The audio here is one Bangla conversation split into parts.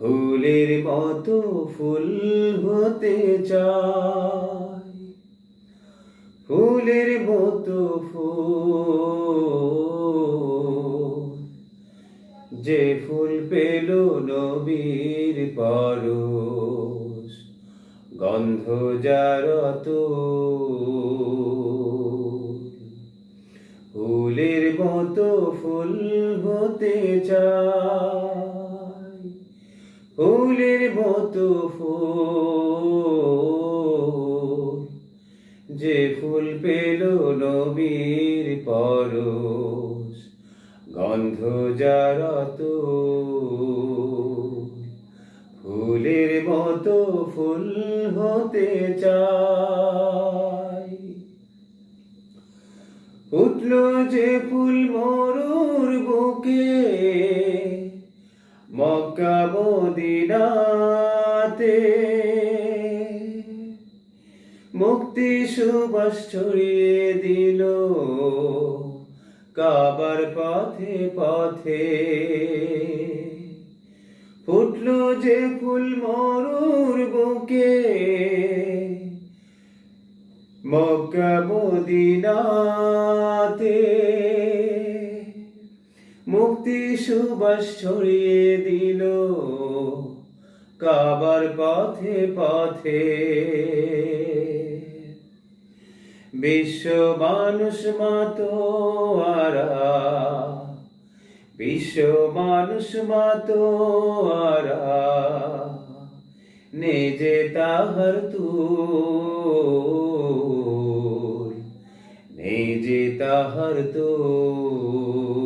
ফুলের মতো ফুল হতে চাই। ফুলের মতো ফুল। যে ফুল পেল নবীর পরশ, গন্ধ যারত ফুলের মতো ফুল হতে চাই। ফুলের মতো ফুল। যে ফুল পেল নবীর পরশ, গন্ধ যারত ফুলের মতো ফুল হতে চাই। উঠল যে ফুল মরুর বুকে মক্কা মুক্তি সুবাস ছড়িয়ে দিল কাবার পথে পথে। ফুটল যে ফুল মরুর বুকে মক্কা মদিনাতে সুবাস ছড়িয়ে দিল। কাবার পথে পথে বিশ্ব মানুষ মাতো বিশ্ব মানুষ মাতো নিজে তাহার তুল নিজে তাহার তুল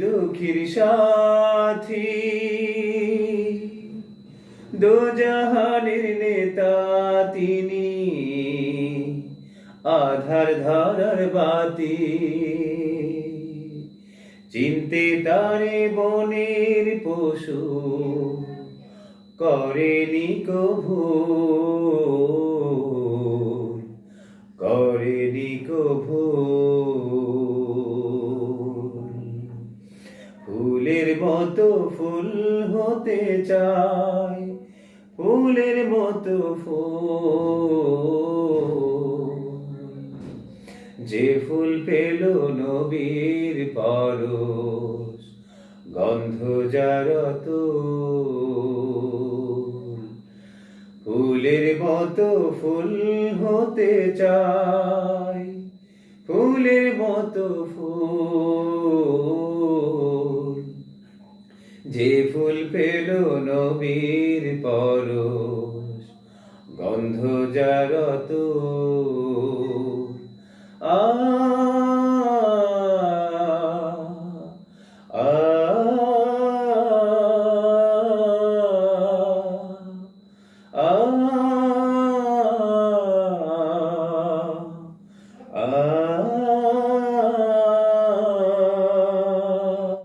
দুঃখীর সাথী। দোজাহানের নেতা তিনি। আধার ধারার বাতি। চিনতে তারে বনের পশু করেনি কভু। ফুলের মতো ফুল হতে চাই ফুলের মতো যে ফুল পেল নবীর পরশ, গন্ধ যারত ফুলের মতো ফুল হতে চাই ফুলের মতো ফুল। যে ফুল পেল নবীর পরশ গন্ধ যারত